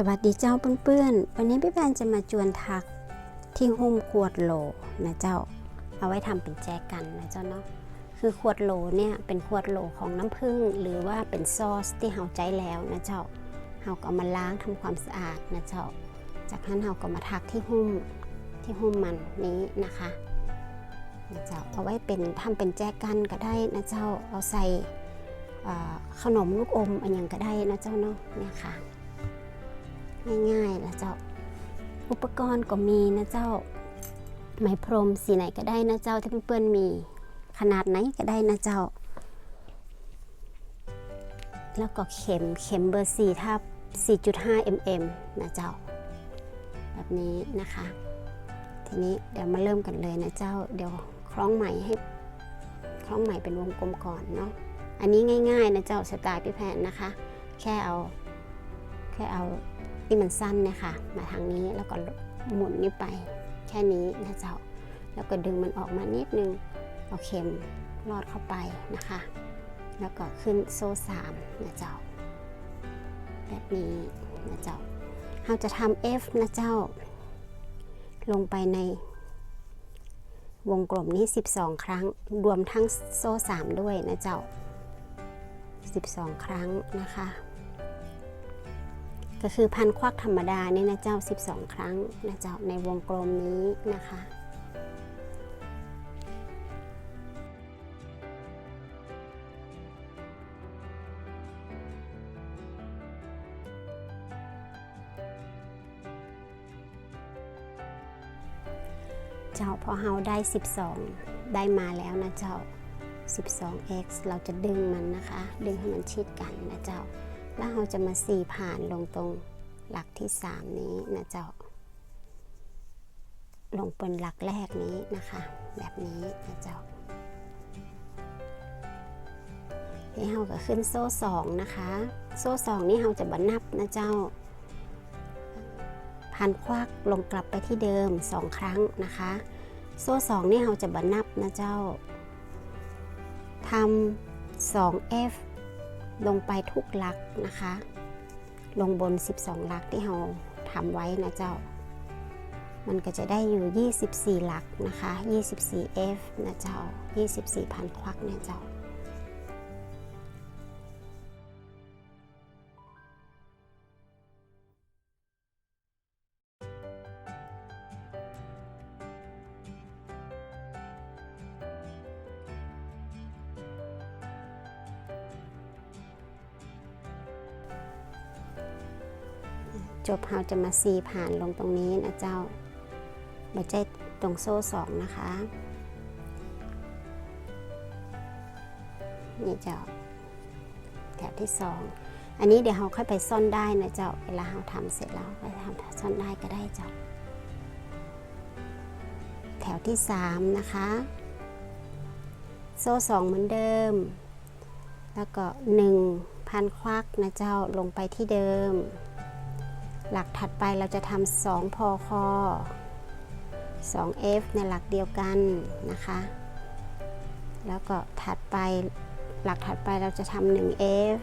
สวัสดีเจ้าเพื่อนๆ วันนี้พี่แพนจะมาจวนทักที่หุ้มขวดโหลนะเจ้า เอาไว้ทำเป็นแจกันนะเจ้าเนาะ คือขวดโหลเนี่ยเป็นขวดโหลของน้ำผึ้งหรือว่าเป็นซอสที่เฮาใจแล้วนะเจ้า เฮาก็เอามาล้างทำความสะอาดนะเจ้า จากนั้นเฮาก็มาทักที่หุ้มที่หุ้มมันนี้นะคะนะเจ้า เอาไว้เป็นทำเป็นแจกันก็ได้นะเจ้า เอาใส่ขนมลูกอมอันยังก็ได้นะเจ้าเนาะ เนี่ยค่ะ ง่ายๆนะเจ้า อุปกรณ์ก็มีนะเจ้า ไหมพรมสีไหนก็ได้นะเจ้าที่เพื่อนๆมีขนาดไหนก็ได้นะเจ้า แล้วก็เข็มเข็มเบอร์4ทับ4.5 mm นะเจ้า แบบนี้นะคะ ทีนี้เดี๋ยวมาเริ่มกันเลยนะเจ้า เดี๋ยวคล้องไหมให้คล้องไหมเป็นวงกลมก่อนเนาะ อันนี้ง่ายๆนะเจ้าสไตล์พี่แพนนะคะ แค่เอาแค่เอา ที่มันสั้นเนี่ยค่ะมาทางนี้แล้วก็หมุนนี่ไป แค่นี้นะเจ้า แล้วก็ดึงมันออกมานิดนึงเอาเข็มลอดเข้าไปนะคะ แล้วก็ขึ้นโซ่สามนะเจ้า แบบนี้นะเจ้าเราจะทำ F นะเจ้า ลงไปในวงกลมนี้ 12 ครั้ง รวมทั้งโซ่สามด้วยนะเจ้า 12 ครั้งนะคะ ก็คือพันควักธรรมดาเนี่ยนะเจ้า 12 ครั้งนะเจ้าในวงกลมนี้นะคะเจ้าพอเฮาได้ 12 ได้มาแล้วนะเจ้า 12x เราจะดึงมันนะคะ ดึงให้มันชิดกันนะเจ้า แล้วเราจะมาสี่ผ่านลงตรงหลักที่3นี้นะเจ้า ลงเป็นหลักแรกนี้นะคะ แบบนี้นะเจ้านี่เราก็ขึ้นโซ่สองนะคะ โซ่สองนี่เราจะบันนับนะเจ้าพันควักลงกลับไปที่เดิมสองครั้งนะคะ โซ่สองนี่เราจะบันนับนะเจ้าทำ 2F ลงไปทุกหลักนะคะ ลงบน 12หลักที่เราทำไว้นะเจ้า มันก็จะได้อยู่ 24 หลักนะคะ 24F นะเจ้า 24พันควักนะเจ้า จบเราจะมาซีผ่านลงตรงนี้นะเจ้าไม่ใช่ตรงโซ่สองนะคะ นี่เจ้า แถวที่สอง อันนี้เดี๋ยวเราค่อยไปซ่อนได้นะเจ้า เวลาเราทำเสร็จแล้วไปทำซ่อนได้ก็ได้เจ้า แถวที่สามนะคะ โซ่สองเหมือนเดิม แล้วก็หนึ่งพันควักนะเจ้าลงไปที่เดิม หลักถัดไปเราจะทำสองพอคอ 2F ในหลักเดียวกันนะคะ แล้วก็ถัดไปหลักถัดไปเราจะทำ 1F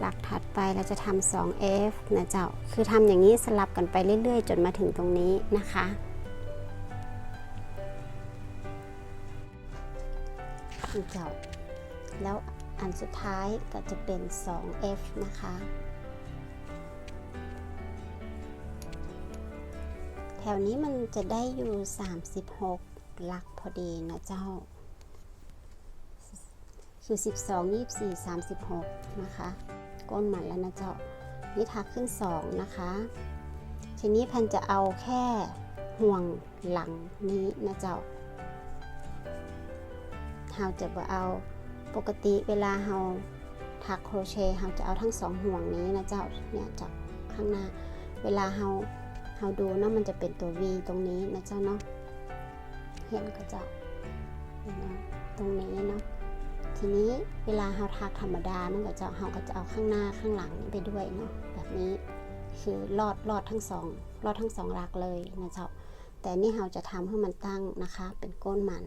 หลักถัดไปเราจะทำ 2F นะเจ้า คือทำอย่างนี้สลับกันไปเรื่อย ๆ จนมาถึงตรงนี้นะคะนี่เจ้า แล้วอันสุดท้ายก็จะเป็น 2F นะคะ แถวนี้มันจะได้อยู่ 36 หลักพอดีนะเจ้า คือ 12 24 36 นะคะ ก้นหมันแล้วนะเจ้า นี่ทักขึ้น 2 นะคะ ทีนี้พันจะเอาแค่ห่วงหลังนี้นะเจ้าเราจะบ่เอาปกติเวลาเราถักโครเชต์เราจะเอาทั้งสองห่วงนี้นะเจ้าเนี่ยจากข้างหน้า เวลาเรา เราดูเนาะมันจะเป็นตัว V ตรงนี้นะเจ้าเนาะเห็นก็จะเห็นเนาะตรงนี้เนาะทีนี้เวลาเราทักธรรมดามันก็จะเราก็จะเอาข้างหน้าข้างหลังไปด้วยเนาะแบบนี้คือลอดลอดทั้งสองลอดทั้งสองหลักเลยนะเจ้าแต่นี่เราจะทำให้มันตั้งนะคะ เป็นก้นมัน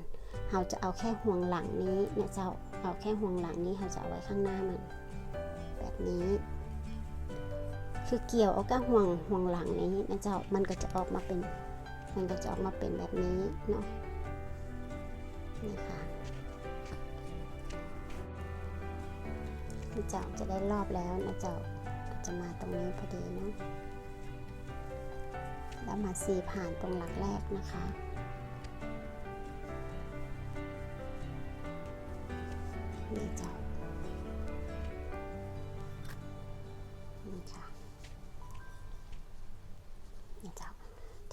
เราจะเอาแค่ห่วงหลังนี้นี่ยเจ้าเอาแค่ห่วงหลังนี้เราจะเอาไว้ข้างหน้ามัน แบบนี้ คือเกี่ยวเอากับห่วงห่วงหลังนี้นะเจ้ามันก็จะออกมาเป็น มันก็จะออกมาเป็นแบบนี้เนาะนี่ค่ะนี่เจ้าจะได้รอบแล้วนะเจ้าก็จะมาตรงนี้พอดีเนาะแล้วมาสีผ่านตรงหลักแรกนะคะนี่เจ้า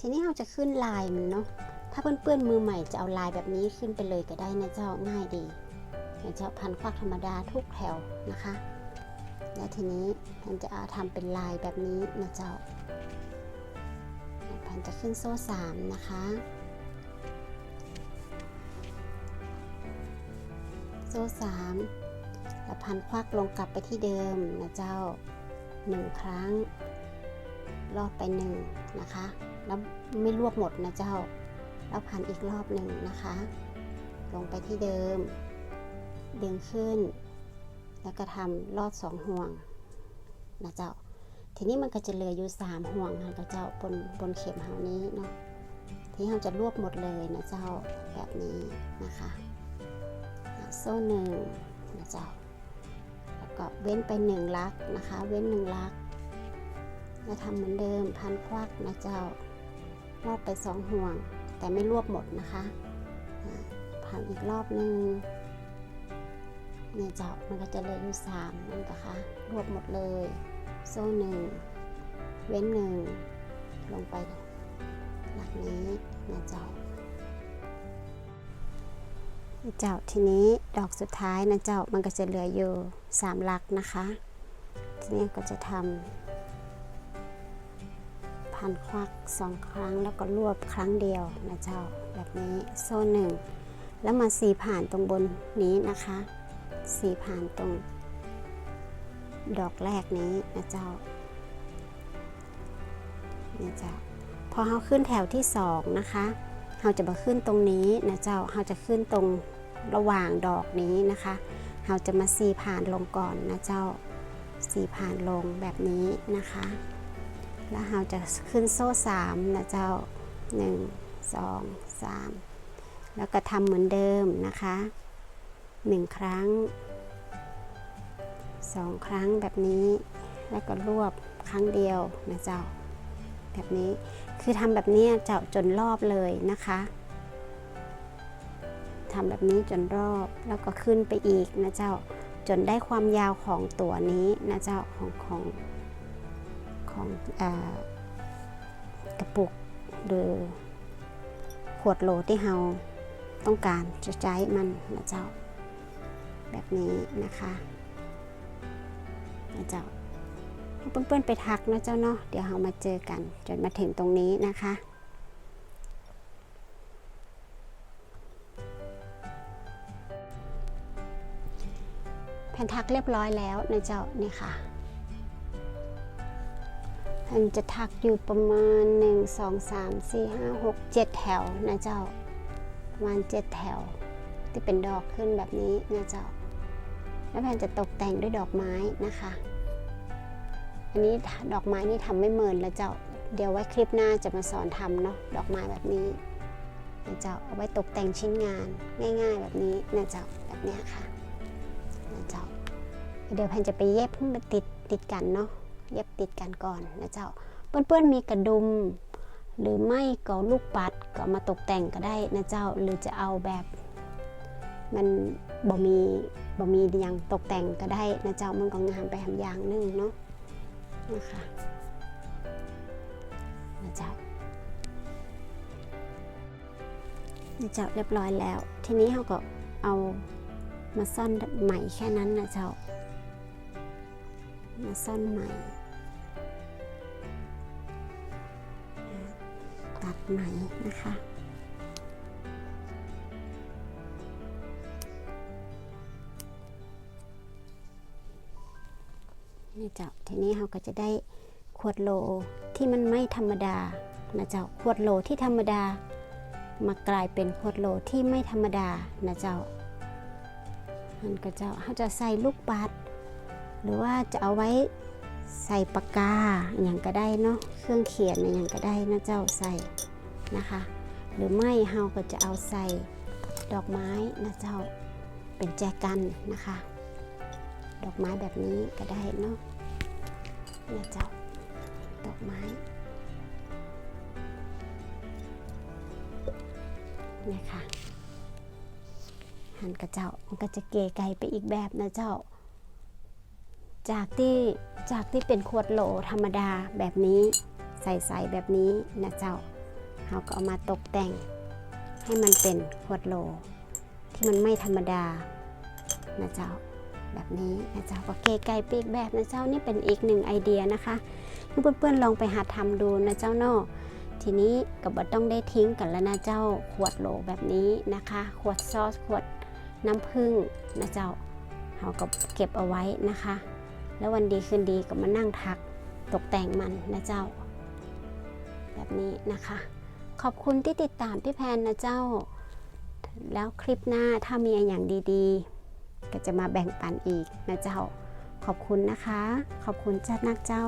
ทีนี้เราจะขึ้นลายมันเนาะถ้าเพื่อนๆมือใหม่จะเอาลายแบบนี้ขึ้นไปเลยก็ได้นะเจ้าง่ายดีนะเจ้าพันควักธรรมดาทุกแถวนะคะ และทีนี้มันจะเอาทำเป็นลายแบบนี้นะเจ้าพันจะขึ้นโซ่สามนะคะโซ่สามแล้วพันควักลงกลับไปที่เดิมนะเจ้าหนึ่งครั้ง รอบไปหนึ่งนะคะ แล้วไม่รวบหมดนะเจ้า แล้วพันอีกรอบหนึ่งนะคะ ลงไปที่เดิม ดึงขึ้น แล้วก็ทำลอดสองห่วงนะเจ้า ทีนี้มันก็จะเหลืออยู่สามห่วงนะเจ้าบนบนเข็มเฮานี้เนาะที่เราจะรวบหมดเลยนะเจ้าแบบนี้นะคะอะโซ่หนึ่งนะเจ้าแล้วก็เว้นไปหนึ่งลักนะคะ เว้นหนึ่งลักแล้วทำเหมือนเดิมพันควักนะเจ้า รอบไปสองห่วง แต่ไม่รวบหมดนะคะอะพันอีกรอบหนึ่งเนี่ยเจ้ามันก็จะเหลืออยู่สามนั่นก็คะ รวบหมดเลย โซ่หนึ่งเว้นหนึ่งลงไปหลักนี้นะเจ้าเจ้าทีนี้ดอกสุดท้ายนะเจ้ามันก็จะเหลืออยู่สามหลักนะคะ ทีนี้ก็จะทำ พันควักสองครั้งแล้วก็รวบครั้งเดียวนะเจ้าแบบนี้โซ่หนึ่งแล้วมาสีผ่านตรงบนนี้นะคะสีผ่านตรง ดอกแรกนี้นะเจ้าเนี่ยเจ้าพอเราขึ้นแถวที่สองนะคะเราจะมาขึ้นตรงนี้นะเจ้าเราจะขึ้นตรงระหว่างดอกนี้นะคะเราจะมาสีผ่านลงก่อนนะเจ้าสีผ่านลงแบบนี้นะคะ แล้วเราจะขึ้นโซ่สามนะเจ้าหนึ่งสองสามแล้วก็ทำเหมือนเดิมนะคะหนึ่งครั้งสองครั้งแบบนี้แล้วก็รวบครั้งเดียวนะเจ้า แบบนี้คือทำแบบนี้เจ้าจนรอบเลยนะคะทำแบบนี้จนรอบแล้วก็ขึ้นไปอีกนะเจ้า จนได้ความยาวของตัวนี้นะเจ้าของของ ของอกระปุกหรือขวดโหลที่เราต้องการจะใช้มันนะเจ้า แบบนี้นะคะนะเจ้าเพื่อนๆไปทักนะเจ้าเนาะเดี๋ยวเรามาเจอกันจนมาถึงตรงนี้นะคะแผ่นทักเรียบร้อยแล้วนะเจ้านี่ค่ะ แผ่นจะทักอยู่ประมาณ 1 2 3 4 5 6 7 แถวนะเจ้าประมาณ7แถว ที่เป็นดอกขึ้นแบบนี้นะเจ้า แล้วแผ่นจะตกแต่งด้วยดอกไม้นะคะ อันนี้ดอกไม้นี่ทำไม่เหมือนแล้วเจ้า เดี๋ยวไว้คลิปหน้าจะมาสอนทำเนาะดอกไม้แบบนี้นะเจ้าเอาไว้ตกแต่งชิ้นงานง่ายๆ แบบนี้นะเจ้าแบบนี้ค่ะนะเจ้าเดี๋ยวแพนจะไปเย็บให้มันติดติดกันเนาะ เย็บติดกันก่อนนะเจ้า เพื่อนๆมีกระดุม หรือไม่ก็ลูกปัดก็มาตกแต่งก็ได้นะเจ้า หรือจะเอาแบบมันบ่มีบ่มีอย่างตกแต่งก็ได้นะเจ้ามันก็งามไปทำอย่างหนึงเนาะนะคะนะเจ้านะเจ้าเรียบร้อยแล้ว ทีนี้เราก็เอามาซ่อนใหม่แค่นั้นนะเจ้า มาซ่อนใหม่ ตัดไหมนะคะ นี่เจ้าทีนี้เราก็จะได้ขวดโหลที่มันไม่ธรรมดานะเจ้าขวดโหลที่ธรรมดา มากลายเป็นขวดโหลที่ไม่ธรรมดานะเจ้ามันก็เจ้าเขาจะใส่ลูกปัด หรือว่าจะเอาไว้ ใส่ปากกาอย่างก็ได้เนาะเครื่องเขียนอย่างก็ได้นะเจ้าใส่นะคะ หรือไม่เฮาก็จะเอาใส่ดอกไม้นะเจ้าเป็นแจกันนะคะ ดอกไม้แบบนี้ก็ได้เนาะนะเจ้าดอกไม้เนี่ยค่ะหันกระเจ้ามันก็จะเก๋ไก่ไปอีกแบบนะเจ้า จากที่จากที่เป็นขวดโหลธรรมดาแบบนี้ ใสๆแบบนี้นะเจ้าเราก็เอามาตกแต่ง ให้มันเป็นขวดโหลที่มันไม่ธรรมดานะเจ้าแบบนี้นะเจ้าก็เกไก่ปีกแบบนะเจ้านี่เป็นอีกหนึ่งไอเดียนะคะให้เพื่อนๆลองไปหาทำดูนะเจ้าเนาะทีนี้ก็บ่ต้องได้ทิ้งกันแล้วนะเจ้าขวดโหลแบบนี้นะคะ ขวดซอสขวดน้ำผึ้งนะเจ้าเราก็เก็บเอาไว้นะคะ แล้ววันดีคืนดีก็มานั่งทักตกแต่งมันนะเจ้า แบบนี้นะคะ ขอบคุณที่ติดตามพี่แพนนะเจ้า แล้วคลิปหน้าถ้ามีอย่างดีๆ ก็จะมาแบ่งปันอีกนะเจ้า ขอบคุณนะคะ ขอบคุณจัดนักเจ้า